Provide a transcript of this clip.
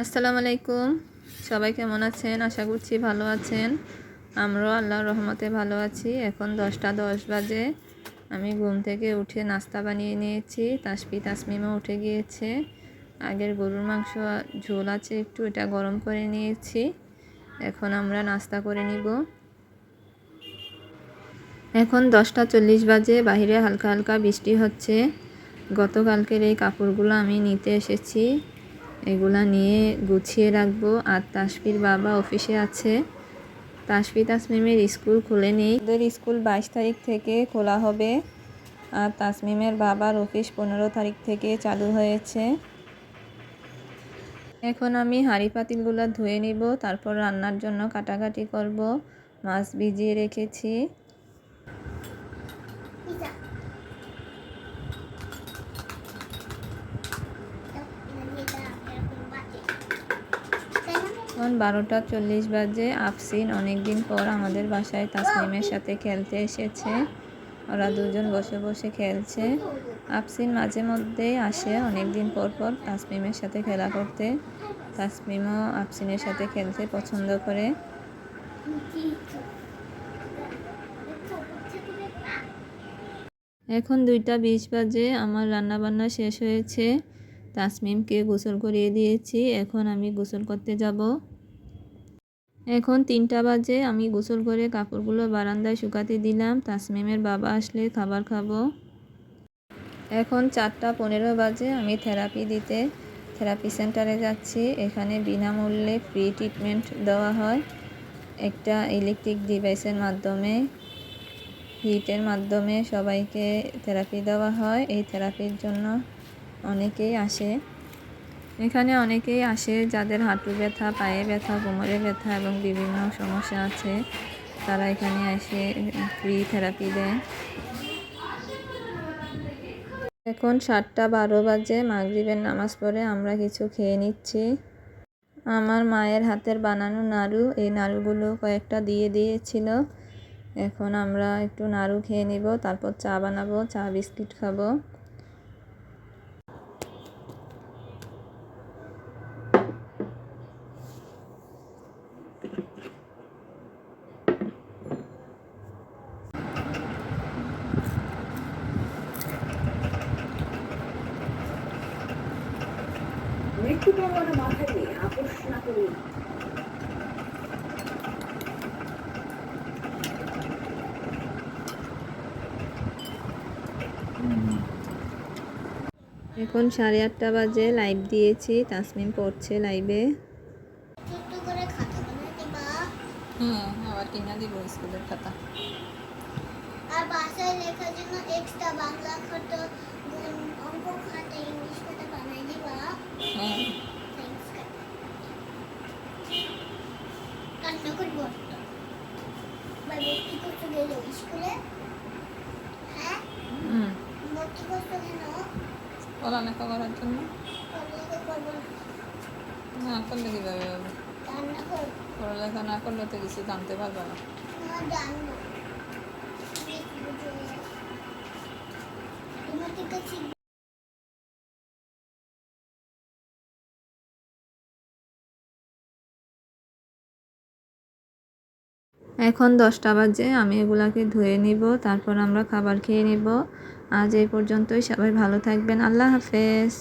আসসালামু আলাইকুম। সবাই কেমন আছেন? আশা করছি ভালো আছেন। আমরাও আল্লাহর রহমতে ভালো আছি। এখন দশটা দশ বাজে। আমি ঘুম থেকে উঠে নাস্তা বানিয়ে নিয়েছি। তাসপি তাসমিমও উঠে গিয়েছে। আগের গরুর মাংস, ঝোল আছে একটু, এটা গরম করে নিয়েছি। এখন আমরা নাস্তা করে নিব। এখন দশটা চল্লিশ বাজে। বাহিরে হালকা হালকা বৃষ্টি হচ্ছে। গতকালকের এই কাপড়গুলো আমি নিতে এসেছি। এগুলা নিয়ে গুছিয়ে রাখব। আর তাসফির বাবা অফিসে আছে। তাসফি তাসমিমের স্কুল খুলে নেই। ওদের স্কুল বাইশ তারিখ থেকে খোলা হবে। আর তাসমিমের বাবার অফিস পনেরো তারিখ থেকে চালু হয়েছে। এখন আমি হাঁড়ি পাতিলগুলো ধুয়ে নিব। তারপর রান্নার জন্য কাটাকাটি করব। মাছ ভিজিয়ে রেখেছি। এখন বারোটা চল্লিশ বাজে। আফসিন অনেক দিন পর আমাদের বাসায় তাসমিমের সাথে খেলতে এসেছে। ওরা দুজন বসে বসে খেলছে। আফসিন মাঝে মধ্যেই আসে অনেক দিন পর পর তাসমিমের সাথে খেলা করতে। তাসমিমও আফসিনের সাথে খেলতে পছন্দ করে। এখন দুইটা বিশ বাজে, আমার রান্না বান্না শেষ হয়েছে। তাসমিমকে গোসল করিয়ে দিয়েছি। এখন আমি গোসল করতে যাব। এখন তিনটা বাজে, আমি গোসল করে কাপড়গুলো বারান্দায় শুকাতে দিলাম। তাসমিমের বাবা আসলে খাবার খাব। এখন চারটা পনেরো বাজে, আমি থেরাপি দিতে, থেরাপি সেন্টারে যাচ্ছি। এখানে বিনামূল্যে ফ্রি ট্রিটমেন্ট দেওয়া হয়। একটা ইলেকট্রিক ডিভাইসের মাধ্যমে, হিটের মাধ্যমে সবাইকে থেরাপি দেওয়া হয়। এই থেরাপির জন্য অনেকেই আসে। এখানে অনেকেই আসে যাদের হাঁটু ব্যথা, পায়ে ব্যথা, কোমরে ব্যথা এবং বিভিন্ন সমস্যা আছে। তারা এখানে এসে ফ্রি থেরাপি দেয়। এখন সাতটা বারো বাজে, মাগরিবের নামাজ পড়ে আমরা কিছু খেয়ে নিচ্ছি। আমার মায়ের হাতের বানানো নাড়ু, এই নাড়ুগুলো কয়েকটা দিয়ে দিয়েছিল। এখন আমরা একটু নাড়ু খেয়ে নিব, তারপর চা বানাবো, চা বিস্কিট খাব। আপোষ না এখন সাড়ে আটটা বাজে লাইভ দিয়েছি তাসমিম পড়ছে লাইভে আবার কিনা দিব স্কুলের খাতা। আর বাসায় লেখার জন্য এক্সট্রা বাংলা খাতা অঙ্ক খাতা ইংলিশ খাতা বানাই দিবা হ্যাঁ থ্যাঙ্কস কান্না করব একটা ভাই ভর্তি করতে গেল স্কুলে হ্যাঁ পড়ালেখা করার জন্য? না, করলে কীভাবে হবে? পড়ালেখা না করলে তো কিছু জানতে পারবে না। এখন দশটা বাজে, আমি এগুলাকে ধুয়ে নিব, তারপর আমরা খাবার খেয়ে নিব। আজ এই পর্যন্তই, সবাই ভালো থাকবেন, আল্লাহ হাফেজ।